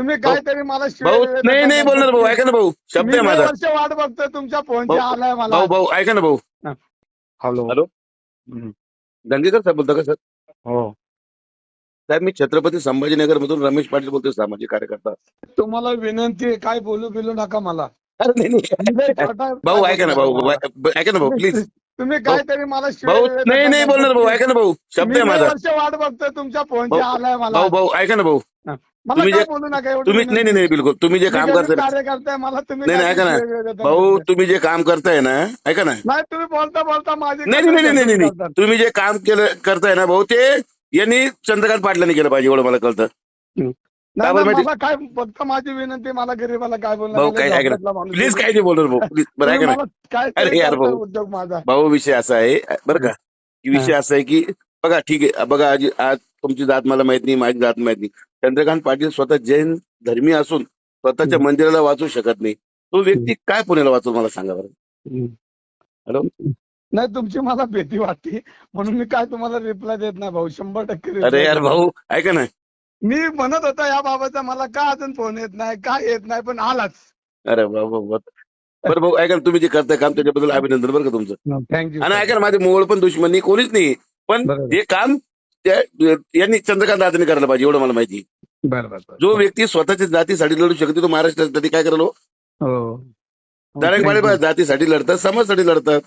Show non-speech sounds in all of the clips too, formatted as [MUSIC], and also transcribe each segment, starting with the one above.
तुम्ही काहीतरी मला भाऊ नाही नाही? बोलणार भाऊ ऐका ना भाऊ शब्द आहे माझा. वर्ष वाट बघतोय तुमच्या भाऊ- आलाय मला. भाऊ भाऊ ऐका ना भाऊ. हॅलो. हॅलो. दंगेकर साहेब बोलता का सर? हो. साहेब मी छत्रपती संभाजीनगर मधून रमेश पाटील बोलतोय सामाजिक कार्यकर्ता. तुम्हाला विनंती आहे काय बोलू बिलू नका मला. अरे नाही नाही. लय [LAUGHS] छोटा- भाऊ ऐका ना भाऊ, ऐका ना भाऊ [LAUGHS] प्लीज तुम्ही काहीतरी मला भाऊ नाही? नाही बोलणार भाऊ ऐका ना भाऊ शब्द आहे माझा. वर्ष वाट बघतोय तुमच्या फोनची भाऊ- आलाय मला. भाऊ भाऊ ऐका ना भाऊ. मला तुम्ही काय जे- बोलू नका एवढं तुम्ही नाही नाही नाही बिलकुल. तुम्ही जे काम करताय ना कार्यकर्ता आहे, मला तुम्ही नाही, ऐका ना. भाऊ? तुम्ही जे काम करताय ना ऐका ना. नाही तुम्ही बोलता बोलता माझी नाही नाही नाही नाही नाही नाही करतात. तुम्ही जे काम केलं करताय ना भाऊ ते यांनी चंद्रकांत पाटलांनी केलं पाहिजे एवढं मला कळतं. नाही, बरं, नाही, माहिती- मला काय फक्त माझी विनंती मला गरीबाला काय बोलणार भाऊ, काय- ऐका ना. जॉबला माणूस प्लीज. काय नाही बोलणार भाऊ प्लीज बरं ऐका ना काय अरे यार भाऊ. उद्योग माझा भाऊ विषय असा आहे बरं का की विषय असा आहे की बघा ठीक आहे बघा आज आज तुमची जात मला माहीत नाही माझी जात माहीत नाही चंद्रकांत पाटील स्वतः जैन धर्मी असून स्वतःच्या हम्म. मंदिराला वाचू शकत नाही तो व्यक्ती काय पुण्याला वाचू मला सांगा बरं हॅलो? नाही तुमची मला भीती वाटते म्हणून मी काय तुम्हाला रिप्लाय देत नाही भाऊ शंभर टक्के reply अरे यार देत भाऊ ऐका ना नाही. मी म्हणत होता या बाबाचा मला का अजून फोन येत नाही काय येत नाही? पण आलाच. अरे भाऊ बरं भाऊ ऐका तुम्ही जे करताय काम त्याच्याबद्दल अभिनंदन बरं का तुमचं? थँक्यू आणि ऐका माझे मोळ पण दुश्मन कोणीच नाही. पण. हे काम यांनी चंद्रकांत दादाने करायला पाहिजे एवढं मला माहिती. बरं बरं जो व्यक्ती स्वतःच्या जातीसाठी लढू शकते तो महाराष्ट्रासाठी काय करायला हो? हो. बघा, जातीसाठी लढतात समाजासाठी लढतात.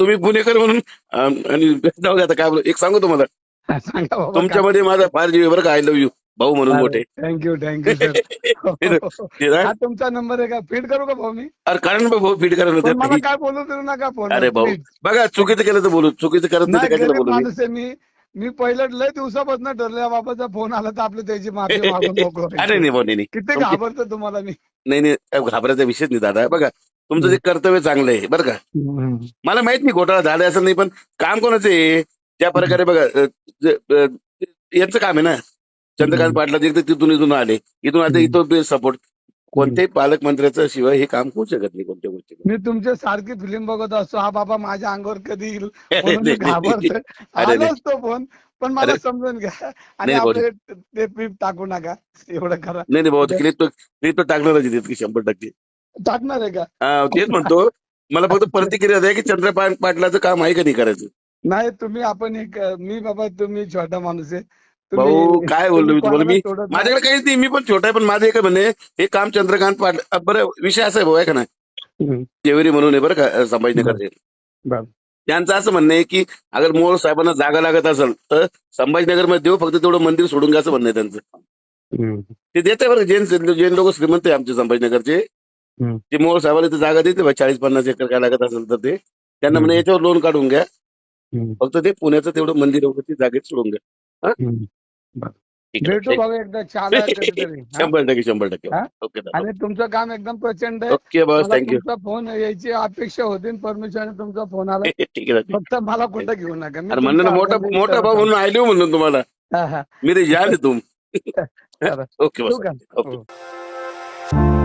तुम्ही पुणेकर म्हणून आणि [LAUGHS] काय बोलू एक सांगू तुम्हाला. [LAUGHS] सांगा बाबा तुमच्यामध्ये माझा फार जीव आहे बरं का. आय लव्ह यू भाऊ म्हणून मोठे. थँक्यू थँक्यू सर ते ना? हा तुमचा नंबर आहे का? फीड करू का भाऊ मी? अरे कारण बा भाऊ फीट करा पण मला ना काय बोलू देऊ नका फोन अरे भाऊ. बघा चुकीचं केलं तर बोलू. चुकीचं करत नाही नाही तर कशाला गरीब बोलू मी? माणूस आहे मी. मी पहिलं लय दिवसापासून ठरलं बाबाचा फोन आला तर आपलं त्याची माफी [LAUGHS] मागून मोकळं अरे व्हायचं. नाही भाऊ नाही नाही. किती तुमची- घाबरतो तुम्हाला मी. नाही नाही घाबरायचा विषयच नाही दादा. बघा तुमचं जे कर्तव्य चांगलं आहे बरं का. मला माहीत नाही घोटाळा झाला असं नाही पण काम कोणाचं आहे? ज्या प्रकारे बघा अ, जे, अ, यांचं काम आहे ना चंद्रकांत. पाटला जे तिथून इथून आले. इथून आता इथं सपोर्ट कोणत्याही पालकमंत्र्याचं शिवाय हे काम होऊ शकत नाही कोणत्या गोष्टी. मी तुमच्या सारखी फिल्म बघत असतो. हा बाबा माझ्या अंगावर कधी येईल म्हणून मी [LAUGHS] घाबरतोय. अरे नाही. आलोच तो फोन पण मला अरे. समजून घ्या. आणि नाही, आपले ते पीप टाकू नका. एवढं करा. नाही नाही भाऊ क्लिप तो क्लिप तो टाकणारच आहे तितकी शंभर टक्के. टाकणार आहे का? हा, तेच म्हणतो. मला फक्त [LAUGHS] प्रतिक्रिया द्या की चंद्रकांत पाटलाचं काम आहे का नाही करायचं. नाही तुम्ही आपण एक मी बाबा तुम्ही छोटा माणूस आहे भाऊ, काय बोललो मी तुम्हाला? मी- कोणाला सोडत नाही. माझ्याकडे काहीच नाही मी पण छोटा आहे पण माझं एक म्हणणे हे काम चंद्रकांत पाटील अ, बरं विषय असा आहे भाऊ आहे का नाही हम्म. जेवेरी म्हणून आहे बरं का अ, संभाजीनगरचे बरं. त्यांचं असं म्हणणं आहे की अगर मोहोळ साहेबांना जागा लागत असेल तर संभाजीनगरमध्ये देऊ फक्त तेवढं मंदिर सोडून घ्या असं म्हणणं आहे त्यांचं हम्म. ते देते बरं जैन जैन लोक श्रीमंत आहे आमचे संभाजीनगरचे हम्म. ते मोहोळ साहेबाला इथे जागा देते बा, चाळीस पन्नास एकर काय लागत असेल तर ते त्यांना म्हणे हम्म. याच्यावर लोन काढून घ्या फक्त ते पुण्याचं तेवढं मंदिर वगैरे ते जागेत सोडून. ठीक आहे. भेटू भाऊ एकदा चहाला [LAUGHS] कधीतरी हा? शंभर टक्के शंभर टक्के हा? ओके दादा. आणि तुमचं काम एकदम प्रचंड आहे ओके बॉस मला थँक्यू तुमचा फोन यायची अपेक्षा होती परमिशन तुमचा फोन आला [LAUGHS] ठीक आहे फक्त मला कुठं घेऊ नका मी अरे म्हणलं ना तुमच्या मोठा मोठा भाऊ म्हणून आलो म्हणून तुम्हाला आहे. हा, हा. मी ते जान तुम [LAUGHS] चला. ओके ठेवू बॉस का? ओके हो.